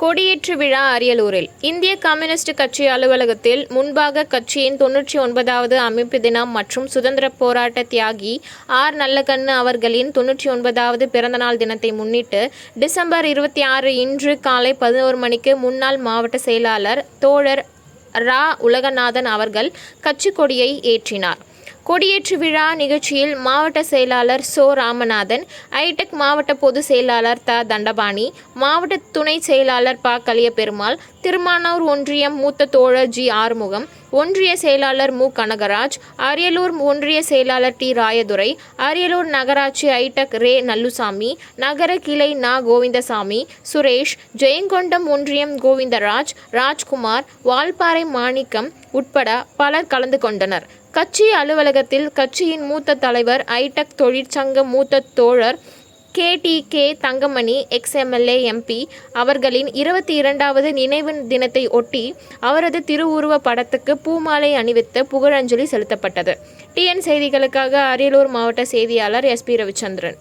கொடியேற்று விழா அரியலூரில். இந்திய கம்யூனிஸ்ட் கட்சி அலுவலகத்தில் முன்பாக கட்சியின் தொன்னூற்றி ஒன்பதாவது அமைப்பு தினம் மற்றும் சுதந்திர போராட்ட தியாகி ஆர். நல்லகண்ணு அவர்களின் தொன்னூற்றி ஒன்பதாவது பிறந்தநாள் தினத்தை முன்னிட்டு டிசம்பர் இருபத்தி ஆறு இன்று காலை பதினோரு மணிக்கு முன்னாள் மாவட்ட செயலாளர் தோழர் ரா. உலகநாதன் அவர்கள் கட்சி கொடியை ஏற்றினார். கொடியேற்று விழா நிகழ்ச்சியில் மாவட்ட செயலாளர் சோ ராமநாதன் ஐடெக் மாவட்ட பொதுச் செயலாளர் த தண்டபாணி மாவட்ட துணை செயலாளர் ப கலியபெருமாள் திருமானூர் ஒன்றியம் மூத்த தோழர் ஜி ஆறுமுகம் ஒன்றிய செயலாளர் மு. கனகராஜ் அரியலூர் ஒன்றிய செயலாளர் டி. ராயதுரை அரியலூர் நகராட்சி ஐடெக் ரே. நல்லுசாமி நகர கிளை நா. கோவிந்தசாமி சுரேஷ் ஜெயங்கொண்டம் ஒன்றியம் கோவிந்தராஜ் ராஜ்குமார் வால்பாறை மாணிக்கம் உட்பட பலர் கலந்து கொண்டனர். கட்சி அலுவலகத்தில் கட்சியின் மூத்த தலைவர் ஐடெக் தொழிற்சங்க மூத்த தோழர் கேடிகே தங்கமணி எக்ஸ்எம்எல்ஏ எம்பி. அவர்களின் இருபத்தி இரண்டாவது நினைவு தினத்தை ஒட்டி அவரது திருவுருவ படத்துக்கு பூமாலை அணிவித்து புகழஞ்சலி செலுத்தப்பட்டது. டிஎன் செய்திகளுக்காக அரியலூர் மாவட்ட செய்தியாளர் எஸ்பி ரவிச்சந்திரன்.